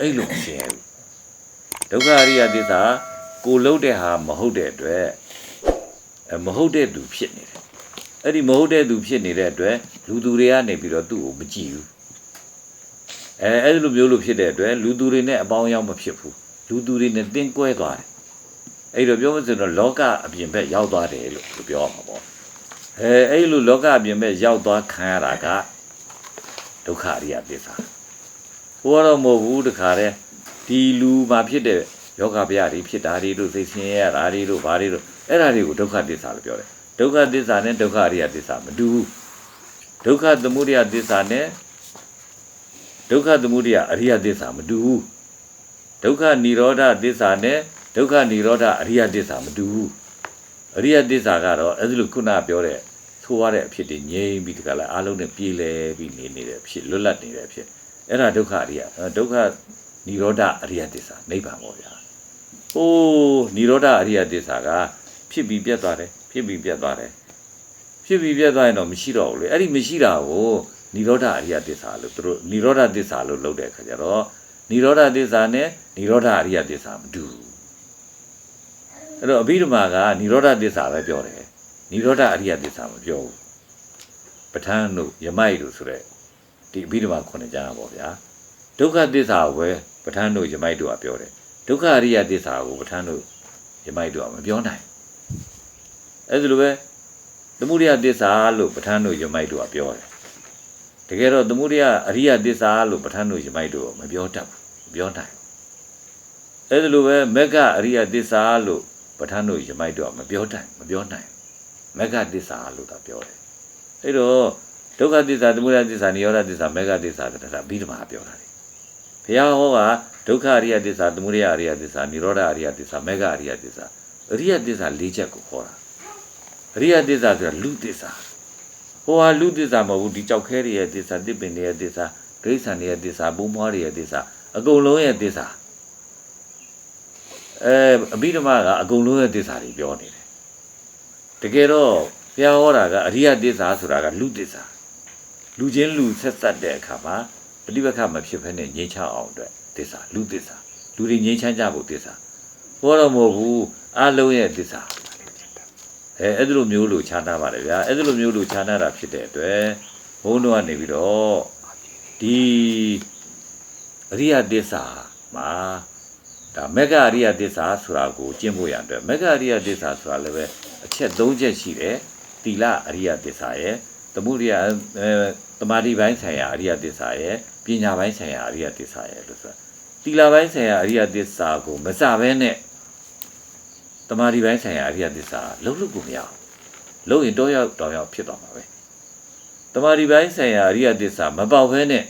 အဲ့လိုမရှင်းဘူးဒုက္ခအရိယသစ္စာကိုလုံးတဲ့ဟာမဟုတ်တဲ့အတွက်အဲမဟုတ်တဲ့သူဖြစ်နေတယ်အဲ့ဒီမဟုတ်တဲ့သူဖြစ်နေတဲ့အတွက်လူသူတွေကနေပြီးတော့သူ့ကိုမကြည့်ဘူးအဲအဲ့လိုမျိုးလို့ဖြစ်တဲ့အတွက်လူသူတွေနဲ့အပေါင်းအရောက်မဖြစ်ဘူးလူသူတွေနဲ့တင်းကွဲသွားတယ်အဲ့တော့ပြောမစင်တော့လောကအပြင်ဘက်ရောက်သွားတယ်လို့ပြောရမှာပေါ့အဲအဲ့လိုလောကအပြင်ဘက်ရောက်သွားခံရတာကဒုက္ခအရိယသစ္စာ ဟိုကတော့မဟုတ်ဘူးတခါတည်းဒီလူမှာဖြစ်တဲ့ယောဂဗျာတွေဖြစ်တာတွေတို့သိဆင်းရဲရတာတွေတို့ဘာတွေတို့အဲ့ဒါတွေကိုဒုက္ခသစ္စာလို့ပြောတယ်ဒုက္ခသစ္စာနဲ့ဒုက္ခအရိယသစ္စာမတူဘူးဒုက္ခသမုဒယသစ္စာနဲ့ဒုက္ခသမုဒယအရိယသစ္စာမတူဘူးဒုက္ခនិရောဓသစ္စာနဲ့ဒုက္ခនិရောဓအရိယသစ္စာမတူဘူးအရိယသစ္စာကတော့အဲ့ဒီလိုခုနပြောတဲ့သိုးရတဲ့အဖြစ်တွေငြိမ်းပြီးတကလားအားလုံးနဲ့ပြေလည်ပြီးနေနေတဲ့အဖြစ်လွတ်လပ်နေတဲ့အဖြစ် အဲ့ဒါဒုက္ခအရိယအဲဒုက္ခនិရောဓအရိယသစ္စာနိဗ္ဗာန်ပေါ့ဗျာ။ဟိုးនិရောဓအရိယသစ္စာကဖြစ်ပြီးပြတ်သွားတယ်ဖြစ်ပြီးပြတ်သွားတယ်ဖြစ်ပြီးပြတ်သွားရင်တော့မရှိတော့ဘူးလေအဲ့ဒီမရှိတာကိုនិရောဓအရိယသစ္စာလို့သူတို့និရောဓသစ္စာလို့လုပ်တဲ့အခါကျတော့និရောဓသစ္စာနဲ့និရောဓအရိယသစ္စာမတူဘူးအဲ့တော့အဘိဓမ္မာကនិရောဓသစ္စာပဲပြောတယ်និရောဓအရိယသစ္စာမပြောဘူးပဋ္ဌာန်းတို့ယမိုက်တို့ဆိုတဲ့ ဒီအဘိဓမ္မာခုနှစ်ကျမ်းပါဗျာဒုက္ခသစ္စာကိုပဲပဋ္ဌာန်းတို့ယမိုက်တို့ကပြောတယ်ဒုက္ခအရိယသစ္စာကိုပဋ္ဌာန်းတို့ယမိုက်တို့ကမပြောနိုင်အဲ့ဒါလိုပဲသမုဒယသစ္စာလို့ပဋ္ဌာန်းတို့ယမိုက်တို့ကပြောတယ်တကယ်တော့သမုဒယအရိယသစ္စာလို့ပဋ္ဌာန်းတို့ယမိုက်တို့ကမပြောတတ်ဘူးမပြောနိုင်အဲ့ဒါလိုပဲမက္ကအရိယသစ္စာလို့ပဋ္ဌာန်းတို့ယမိုက်တို့ကမပြောတတ်မပြောနိုင်မက္ကသစ္စာလို့သာပြောတယ်အဲ့တော့ ဒုက္ခသစ္စာသမုဒယသစ္စာနိရောဓသစ္စာမေဃသစ္စာဆိုတာဒါဗိဓမာပြောတာလေဘုရားဟောကဒုက္ခအရိယသစ္စာသမုဒယအရိယသစ္စာနိရောဓအရိယသစ္စာမေဃအရိယသစ္စာအရိယသစ္စာ၄ချက်ကိုခေါ်တာအရိယသစ္စာဆိုတာလူသစ္စာဟောဟာလူသစ္စာမဟုတ်ဘူးဒီကြောက်ခဲတွေရဲ့သစ္စာတစ်ပင်တွေရဲ့သစ္စာဒိဋ္ဌံတွေရဲ့သစ္စာဘုံမွားတွေရဲ့သစ္စာအကုန်လုံးရဲ့သစ္စာအဲအဘိဓမ္မာကအကုန်လုံးရဲ့သစ္စာတွေပြောနေတယ်တကယ်တော့ဘုရားဟောတာကအရိယသစ္စာဆိုတာကလူသစ္စာ လူချင်းလူဆက်ဆက်တဲ့အခါမှာပฏิပက္ခမဖြစ်ဘဲနဲ့ငြိမ်းချအောင်အတွက်သစ္စာလူသစ္စာလူတွေငြိမ်းချမ်းကြဖို့သစ္စာဟောတော့မဟုတ်ဘူးအလုံးရဲ့သစ္စာအဲအဲ့ဒီလိုမျိုးလို့ခြားနာပါတယ်ဗျာအဲ့ဒီလိုမျိုးလို့ခြားနာတာဖြစ်တဲ့အတွက်ဘုန်းတော်ကနေပြီးတော့ဒီအရိယသစ္စာမှာဒါမေဃအရိယသစ္စာဆိုတာကိုကျင့်ဖို့ရတဲ့အတွက်မေဃအရိယသစ္စာဆိုတာလည်းပဲအချက်၃ချက်ရှိတယ်သီလအရိယသစ္စာရဲ့သမုဒိယအဲ တမာတိပိုင်းဆိုင်ရာအရိယသစ္စာရဲ့ပညာပိုင်းဆိုင်ရာအရိယသစ္စာရဲ့လို့ဆိုတာသီလပိုင်းဆိုင်ရာအရိယသစ္စာကိုမစဘဲနဲ့တမာတိပိုင်းဆိုင်ရာအရိယသစ္စာလုံးလို့ကိုမရအောင်လုံးရင်တော့ရောက်တော့ရောက်ဖြစ်သွားမှာပဲတမာတိပိုင်းဆိုင်ရာအရိယသစ္စာမပေါက်ဘဲနဲ့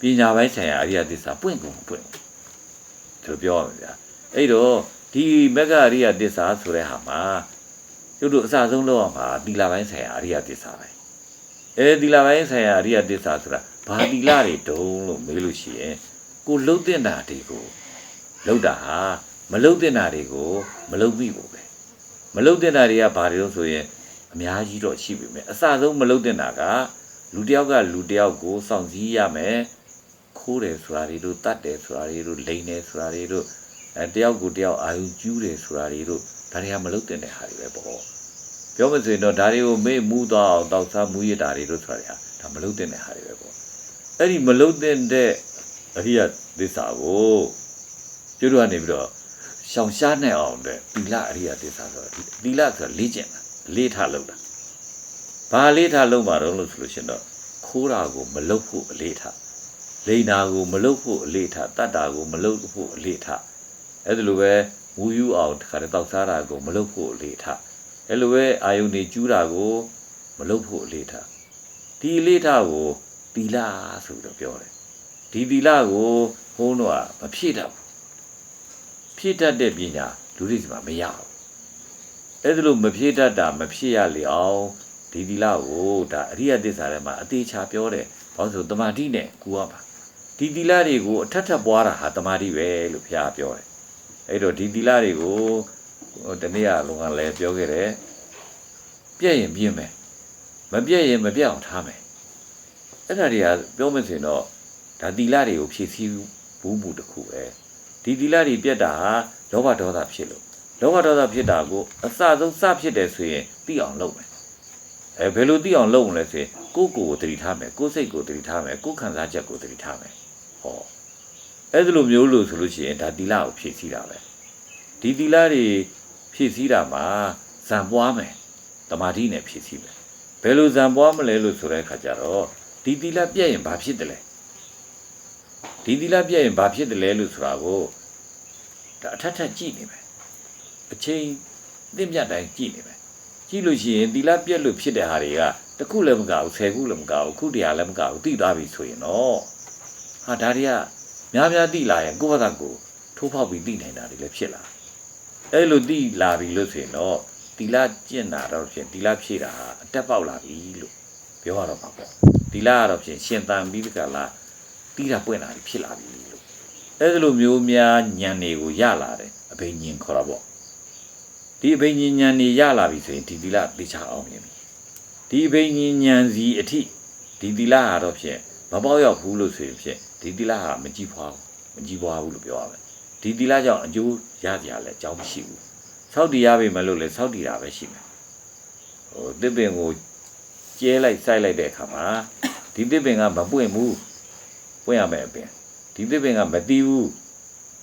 ပညာပိုင်းဆိုင်ရာအရိယသစ္စာပွင့်ကုန်မပွင့်ဘူးသူပြောရမယ်ဗျာအဲ့တော့ဒီမက္ခအရိယသစ္စာဆိုတဲ့ဟာမှာကျုပ်တို့အစဆုံးလောက်အောင်ပါသီလပိုင်းဆိုင်ရာအရိယသစ္စာပဲ အဲသီလပိုင်းဆိုင်ရာအရိယသစ္စာဆိုတာဘာသီလတွေတုံးလို့မေးလို့ရှိရင်ကိုလှုပ်တဲ့တာတွေကိုလှုပ်တာဟာမလှုပ်တဲ့တာတွေကိုမလှုပ်မိဘူးပဲမလှုပ်တဲ့တာတွေကဘာတွေလို့ဆိုရင်အများကြီးတော့ရှိပြီမယ်အစဆုံးမလှုပ်တဲ့တာကလူတစ်ယောက်ကလူတစ်ယောက်ကိုစောင့်စည်းရမယ်ခိုးတယ်ဆိုတာတွေတို့တတ်တယ်ဆိုတာတွေတို့လိန်တယ်ဆိုတာတွေတို့အဲတယောက်ကိုတယောက်အာယုကျူးတယ်ဆိုတာတွေတို့ဒါတွေကမလှုပ်တဲ့ဟာတွေပဲပေါ့ ပြောမစရင်တော့ဒါတွေကိုမေ့မူးသွားအောင်တောက်စားမူးရတာတွေတို့ဆိုတာတွေဟာဒါမလှုပ်တဲ့ဟာတွေပဲပေါ့အဲ့ဒီမလှုပ်တဲ့အရိယသစ္စာကိုကျွတ်တို့ကနေပြီးတော့ရှောင်ရှားနိုင်အောင်တဲ့သီလအရိယသစ္စာဆိုတော့သီလဆိုတာလေ့ကျင့်တာလေးထားလုပ်တာဘာလေးထားလုပ်မှာတော့လို့ဆိုလို့ရှင်တော့ခိုးတာကိုမလုပ်ဖို့အလေးထားလိန်နာကိုမလုပ်ဖို့အလေးထားတတ်တာကိုမလုပ်ဖို့အလေးထားအဲ့ဒါလိုပဲဝူယူအောင်တခါတည်းတောက်စားတာကိုမလုပ်ဖို့အလေးထား အဲ့လိုပဲအာယုန်နေကျူးတာကို မလုပ်ဖို့အလေးထားဒီအလေးထားကိုသီလဆိုပြီးတော့ပြောတယ်ဒီသီလကိုဟိုးတော့မဖြည့်တတ်ဘူးဖြည့်တတ်တဲ့ပညာလူတွေစီမှာမရဘူးအဲ့ဒါလို့မဖြည့်တတ်တာမဖြည့်ရလေအောင်ဒီသီလကိုဒါအရိယသစ္စာထဲမှာအသေးချာပြောတယ်ဘာလို့ဆိုတမာတိနဲ့ကူရပါဒီသီလတွေကိုအထက်ထပ်ပွားတာဟာတမာတိပဲလို့ဘုရားပြောတယ်အဲ့တော့ဒီသီလတွေကို ဟိုတနေ့ကလုံးကလည်းပြောခဲ့တယ်ပြည့်ရင်ပြင်းမယ်မပြည့်ရင်မပြည့်အောင်ထားမယ်အဲ့ဒါတွေကပြောမစင်တော့ဒါသီလတွေကိုဖြည့်ဆည်းဘူးမှုတစ်ခုပဲဒီသီလတွေပြတ်တာဟာလောဘဒေါသဖြစ်လို့လောဘဒေါသဖြစ်တာကိုအစဆုံးစဖြစ်တယ်ဆိုရင်သိအောင်လုပ်မယ်အဲဘယ်လိုသိအောင်လုပ်မလဲဆိုရင်ကိုယ့်ကိုယ်ကိုသတိထားမယ်ကိုယ့်စိတ်ကိုသတိထားမယ်ကိုယ့်ခံစားချက်ကိုသတိထားမယ်ဟောအဲ့ဒီလိုမျိုးလို့ဆိုလို့ရှိရင်ဒါသီလကိုဖြည့်ဆည်းတာပဲ ဒီသီလတွေဖြည့်ဆည်းတာမှာဇံပွားမယ်တမာတိနဲ့ဖြည့်ဆည်းမယ်ဘယ်လိုဇံပွားမလဲလို့ဆိုတဲ့အခါကျတော့ဒီသီလပြည့်ရင်ဘာဖြစ်တယ်လဲဒီသီလပြည့်ရင်ဘာဖြစ်တယ်လဲလို့ဆိုတာကိုဒါအထက်ထက်ကြည့်နေမယ်အချိန်သင့်မြတ်တိုင်းကြည့်နေမယ်ကြည့်လို့ရှိရင်သီလပြည့်လို့ဖြစ်တဲ့ဟာတွေကတစ်ခုလည်းမကဘူးဆယ်ခုလည်းမကဘူးခုတည်းလည်းမကဘူးသိသွားပြီဆိုရင်တော့ဟာဒါတွေကများများသိလာရင်ကိုယ့်ဘာသာကိုယ်ထိုးဖောက်ပြီးသိနိုင်တာတွေလည်းဖြစ်လာ အဲ့လိုသိလာပြီလို့ဆိုရင်တော့သီလကျင့်တာတော့ဖြင့်သီလဖြည့်တာဟာအတက်ပေါက်လာပြီလို့ပြောရတော့မှာပေါ့သီလကတော့ဖြင့်ရှင်သန်ပြီးဒီကလာတီးတာပွင့်တာတွေဖြစ်လာပြီလို့အဲ့ဒီလိုမျိုးများဉာဏ်တွေကိုရလာတယ်အဘိညာဉ်ခေါ်တာပေါ့ဒီအဘိညာဉ်ဉာဏ်တွေရလာပြီဆိုရင်ဒီသီလသိချအောင်မြင်ပြီဒီအဘိညာဉ်ဉာဏ်စီအထိဒီသီလဟာတော့ဖြင့်မပေါက်ရောက်ဘူးလို့ဆိုရင်ဖြင့်ဒီသီလဟာမကြည့်ဖွားဘူးမကြည့်ပွားဘူးလို့ပြောရမယ် ဒီသီလကြောင့်အကျိုးရကြရလဲအကြောင်းမရှိဘူးစောက်တည်ရပြီမလို့လဲစောက်တည်တာပဲရှိမယ်ဟိုတစ်ပင်ကိုကျဲလိုက်စိုက်လိုက်တဲ့အခါမှာဒီတစ်ပင်ကမပွင့်ဘူးပွင့်ရမယ်အပင်ဒီတစ်ပင်ကမတီးဘူး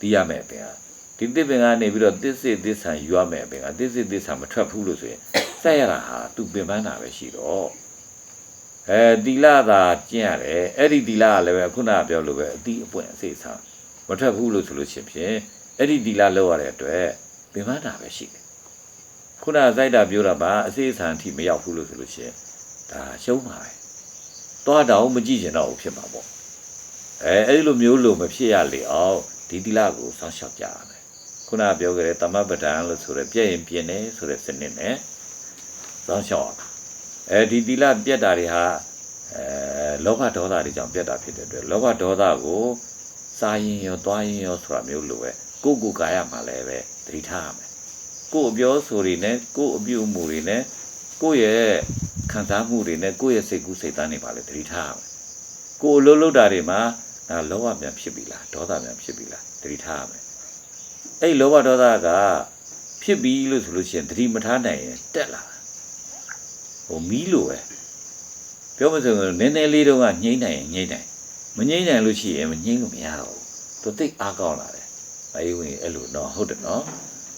တီးရမယ်အပင်ဟာဒီတစ်ပင်ကနေပြီးတော့တစ်စစ်တစ်ဆန်ယူရမယ်အပင်ကတစ်စစ်တစ်ဆန်မထွက်ဘူးလို့ဆိုရင်စိုက်ရတာဟာသူပင်ပန်းတာပဲရှိတော့အဲတီလာသာကျင့်ရတယ်အဲ့ဒီတီလာကလည်းပဲခုနကပြောလို့ပဲအတိအပွင့်အစိတ်ဆန် မထွက်ဘူးလို့ဆိုလို့ရှိရင်အဲ့ဒီတီလာလောက်ရတဲ့အတွက်ပင်ပန်းတာပဲရှိတယ်ခုနကစိုက်တာပြောတာပါအစိတ်ဆန်အထိမရောက်ဘူးလို့ဆိုလို့ရှိရင်ဒါရှုံးပါပဲသွားတော့မကြည့်ကျင်တော့ဘူးဖြစ်မှာပေါ့အဲအဲ့ဒီလိုမျိုးလို့မဖြစ်ရလေအောင်ဒီတီလာကိုစောင့်ရှောက်ကြရမယ်ခုနကပြောခဲ့တဲ့တမပဒံလို့ဆိုရပြည့်ရင်ပြင်းနေဆိုတဲ့စနစ်နဲ့စောင့်ရှောက်ရမယ်အဲဒီတီလာပြက်တာတွေဟာအဲလောဘဒေါသတွေကြောင့်ပြက်တာဖြစ်တဲ့အတွက်လောဘဒေါသကို စားရင်ရောသွားရင်ရောဆိုတာမျိုးလိုပဲကိုယ့်ကိုယ်ကာယမှာလည်းပဲသတိထားရမယ်ကိုယ့်အပြောဆိုတွေနဲ့ကိုယ့်အပြုအမူတွေနဲ့ကိုယ့်ရဲ့ခံစားမှုတွေနဲ့ကိုယ့်ရဲ့စိတ်ကူးစိတ်သားတွေပါလေသတိထားရမယ်ကိုယ်အလုပ်လုပ်တာတွေမှာဒါလောဘများဖြစ်ပြီလားဒေါသများဖြစ်ပြီလားသတိထားရမယ်အဲ့လောဘဒေါသကဖြစ်ပြီလို့ဆိုလို့ရှိရင်သတိမထားနိုင်ရင်တက်လာဟိုမီးလိုပဲပြောမစံနည်းနည်းလေးတော့ကညှိမ့်နိုင်ရင်ညှိမ့်နိုင် မညှိမ့်နိုင်လို့ရှိရင်မညှိမ့်လို့မရတော့ဘူးသူသိအားကောင်းလာတယ်အေးဝင်အဲ့လိုတော့ဟုတ်တယ်နော်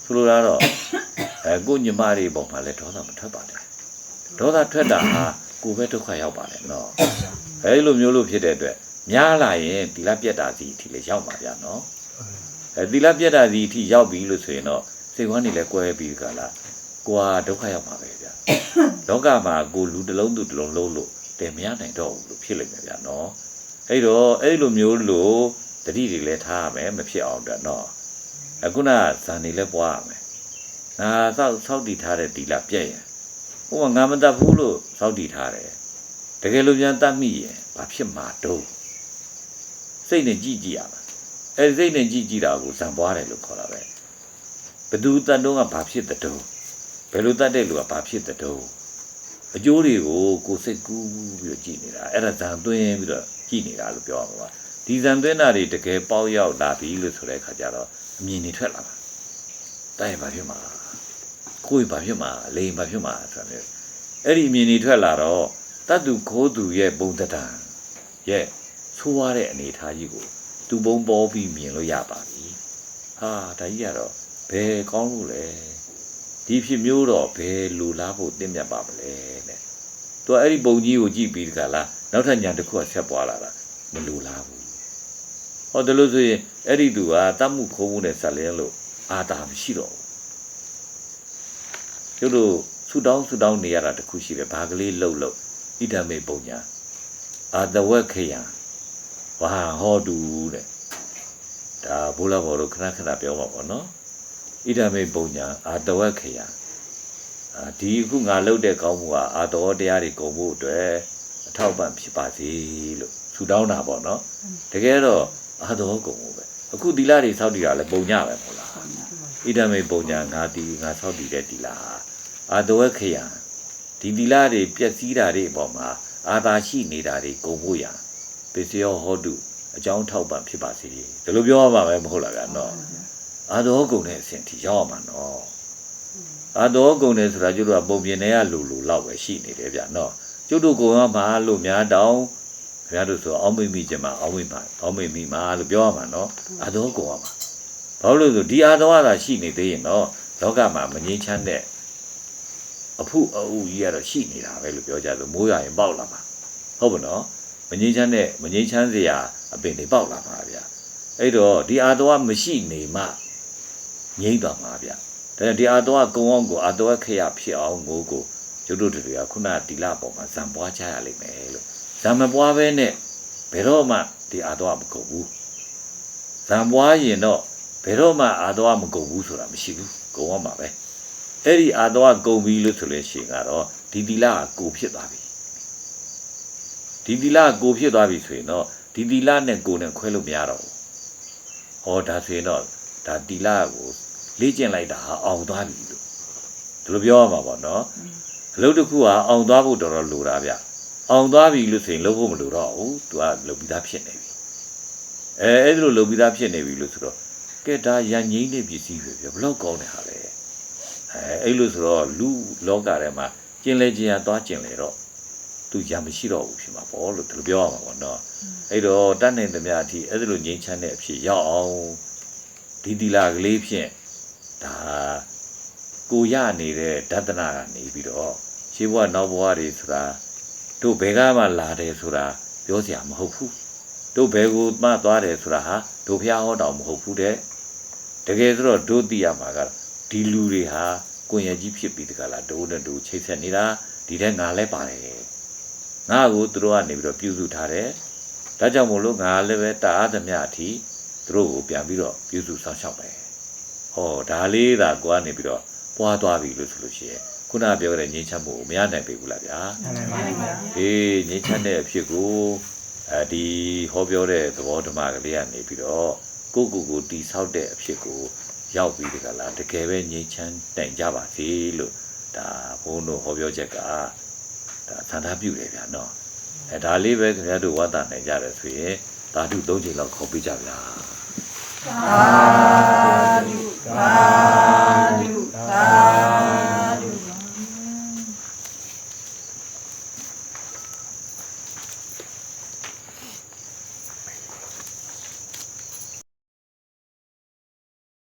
ဆိုလိုတာတော့အဲကိုညီမတွေပုံမှာလဲဒေါသမထွက်ပါနဲ့ဒေါသထွက်တာဟာကိုပဲဒုက္ခရောက်ပါလေနော်အဲလိုမျိုးလို့ဖြစ်တဲ့အတွက်များလာရင်ဒီလပြက်တာစီအထိလည်းရောက်ပါဗျာနော်အဲဒီလပြက်တာစီအထိရောက်ပြီလို့ဆိုရင်တော့စိတ်ဝမ်းနေလဲကွဲပြီးကြလားကိုဟာဒုက္ခရောက်ပါပဲဗျာလောကမှာကိုလူတစ်လုံးသူတစ်လုံးလုံးလို့တယ်မရနိုင်တော့ဘူးလို့ဖြစ်လိမ့်မယ်ဗျာနော် အဲ့တော့အဲ့လိုမျိုးလို့တတိတွေလည်းထားရမယ်မဖြစ်အောင်အတွက်နော်အခုနဇန်နေလဲပွားရမယ်ငါစောက်စောက်တည်ထားတဲ့ဒီလာပြက်ရင်ဟိုကငါမတတ်ဘူးလို့စောက်တည်ထားတယ်တကယ်လို့ပြန်တတ်မိရင်ဘာဖြစ်မှာတော့စိတ်နဲ့ကြည့်ကြည့်ရမှာအဲ့ဒီစိတ်နဲ့ကြည့်ကြည့်တာကိုဇံပွားတယ်လို့ခေါ်တာပဲဘသူတတ်တော့ကဘာဖြစ်တဲ့တုံးဘယ်လိုတတ်တဲ့လူကဘာဖြစ်တဲ့တုံးအကျိုးတွေကိုကိုယ်စိတ်ကူးပြီးတော့ကြည့်နေတာအဲ့ဒါဇံသွင်းပြီးတော့ ကြည့်နေတာလို့ပြောရမှာပါဒီဇံသွင်းတာတွေတကယ်ပေါက်ရောက်လာပြီလို့ဆိုတဲ့အခါကျတော့အမြင်တွေထွက်လာတာတိုင်းဘာဖြစ်မှာကိုယ်ဘာဖြစ်မှာလိန်ဘာဖြစ်မှာဆိုတာလေအဲ့ဒီအမြင်တွေထွက်လာတော့တတ်သူခိုးသူရဲ့ပုံတံရဲ့ဆိုးရတဲ့အနေအထားကြီးကိုသူပုံပေါ်ပြီးမြင်လို့ရပါပြီဟာဒါကြီးကတော့ဘယ်ကောင်းလို့လဲဒီဖြစ်မျိုးတော့ဘယ်လူလားဖို့တင်းမြတ်ပါမလဲတဲ့သူကအဲ့ဒီပုံကြီးကိုကြည့်ပြီးတကလား နောက်ထပ်ညာတစ်ခုကဆက်ပွားလာတာမလူလားဘူးဟောဒါလို့ဆိုရင်အဲ့ဒီသူကတတ်မှုခိုးမှုနဲ့ဆက်လဲလို့အာတာမရှိတော့ဘူးကျတို့ဆူတောင်းဆူတောင်းနေရတာတခုရှိတယ်ဘာကလေးလှုပ်လှုပ်ဣဒမေပုံညာအာတဝက်ခယံဝါဟောတူတဲ့ဒါဘုလားဘောတို့ခဏခဏပြောမှာပေါ့နော်ဣဒမေပုံညာအာတဝက်ခယံအာဒီအခုငါလှုပ်တဲ့ကောင်းမှုကအာတော်တရားတွေကုန်ဖို့အတွက် အထောက်ပံ့ဖြစ်ပါစေလို့ဆူတောင်းတာပေါ့နော်တကယ်တော့အာတော်ကုန်ဖို့ပဲအခုဒီလာတွေစောက်တည်တာလဲပုံညပဲမဟုတ်လားဣဒမေပုံညာငါတီငါစောက်တည်တဲ့ဒီလာအာတော်ခယံဒီဒီလာတွေပျက်စီးတာတွေအပေါ်မှာအာသာရှိနေတာတွေကုန်ဖို့ရပစ္စယောဟောတုအကြောင်းထောက်ပံ့ဖြစ်ပါစေဒီလိုပြောရမှာပဲမဟုတ်လားဗျာနော်အာတော်ကုံတဲ့အဆင့်ထိရောက်အောင်မှာနော်အာတော်ကုံတယ်ဆိုတာကျတို့ကပုံပြင်ထဲကလူလူလောက်ပဲရှိနေတယ်ဗျာနော် ကျတို့ကုံရမှာလို့များတောင်းခင်ဗျားတို့ဆိုအောင်းမိမိချင်မှာအောင်းမိမှာအောင်းမိမိမှာလို့ပြောရမှာနော်အာတော်ကုံရမှာဘာလို့လဲဆိုဒီအာတော်ကသာရှိနေသေးရင်တော့လောကမှာမငြိမ်းချမ်းတဲ့အဖုအအူကြီးကတော့ရှိနေတာပဲလို့ပြောကြလို့မိုးရရင်ပေါက်လာမှာဟုတ်ပါနော်မငြိမ်းချမ်းတဲ့မငြိမ်းချမ်းစရာအပင်တွေပေါက်လာမှာဗျာအဲ့တော့ဒီအာတော်ကမရှိနေမှငြိမ့်သွားမှာဗျာဒါကြောင့်ဒီအာတော်ကကုံအောင်ကိုအာတော်ခရဖြစ်အောင်ကိုကို ကျွတ်တို့တွေကခုနတီလာပေါ်မှာဇံပွားချရလိမ့်မယ်လို့ဇံမပွားဘဲနဲ့ဘယ်တော့မှဒီအာတော်ကမကုန်ဘူးဇံပွားရင်တော့ဘယ်တော့မှအာတော်ကမကုန်ဘူးဆိုတာမရှိဘူးကုန်အောင်မှာပဲအဲ့ဒီအာတော်ကကုံပြီလို့ဆိုလို့ရှိရင်ကတော့ဒီတီလာကကိုဖြစ်သွားပြီဒီတီလာကကိုဖြစ်သွားပြီဆိုရင်တော့ဒီတီလာနဲ့ကိုနဲ့ခွဲလို့မရတော့ဘူးဟောဒါဆိုရင်တော့ဒါတီလာကိုလေ့ကျင့်လိုက်တာဟာအောင်သွားပြီလို့ဒီလိုပြောရမှာပေါ့နော် အလုပ်တစ်ခုကအောင်သွားဖို့တော်တော်လိုတာဗျအောင်သွားပြီလို့ဆိုရင်လုပ်ဖို့မလိုတော့ဘူးသူကလုပ်ပြီးသားဖြစ်နေပြီအဲအဲ့ဒီလိုလုပ်ပြီးသားဖြစ်နေပြီလို့ဆိုတော့ကဲဒါရန်ငိမ့်တဲ့ပစ္စည်းပဲဗျဘလောက်ကောင်းတဲ့ဟာလဲအဲအဲ့လိုဆိုတော့လူလောကထဲမှာကျင်လေကျင်ရသွားကျင်လေတော့သူရံမရှိတော့ဘူးဖြစ်မှာပေါ့လို့ဒီလိုပြောရမှာပေါ့နော်အဲ့တော့တတ်နိုင်သမျှအထိအဲ့ဒီလိုငြိမ်းချမ်းတဲ့အဖြစ်ရောက်အောင်ဒီတီလာကလေးဖြင့်ဒါ ကိုရနေတဲ့ဒသနာကနေပြီးတော့ရှေးဘဝနောက်ဘဝတွေဆိုတာတို့ဘယ်ကမှလာတယ်ဆိုတာပြောစရာမဟုတ်ဘူးတို့ဘယ်ကိုမှသွားတယ်ဆိုတာဟာတို့ဖျားဟောတော်မဟုတ်ဘူးတဲ့တကယ်ဆိုတော့တို့သိရမှာကဒီလူတွေဟာကိုယ်ရကြီးဖြစ်ပြီးတကလားဒိုးနဲ့ဒိုးချိတ်ဆက်နေတာဒီတဲ့ငါလည်းပါတယ်ငါ့ကိုသူတို့ကနေပြီးတော့ပြုစုထားတယ်ဒါကြောင့်မို့လို့ငါလည်းပဲတအားသမျှအထိသူတို့ကိုပြန်ပြီးတော့ပြုစုဆောင်ရှောက်ပဲဟောဒါလေးသာကိုကနေပြီးတော့ ပွားသွားပြီလို့ဆိုလို့ရှိရင်ခုနပြောတဲ့ငြိမ်းချမ်းမှုကိုမရနိုင်ပြီဘူးလားဗျာမှန်ပါပါအေးငြိမ်းချမ်းတဲ့အဖြစ်ကိုအဲဒီဟောပြောတဲ့သဘောဓမ္မကလေးကနေပြီးတော့ကိုယ့်ကိုယ်ကိုတီဆောက်တဲ့အဖြစ်ကိုရောက်ပြီးဒီကလာတကယ်ပဲငြိမ်းချမ်းတိုင်ကြပါစေလို့ဒါဘုန်းတို့ဟောပြောချက်ကဒါသံသာပြုတယ်ဗျာနော်အဲဒါလေးပဲခင်ဗျားတို့ဝါသနိုင်ကြတယ်ဆိုရင်ဓာတု၃ချိန်လောက်ခေါ်ပေးကြဗျာ သာဓုသာဓုသာ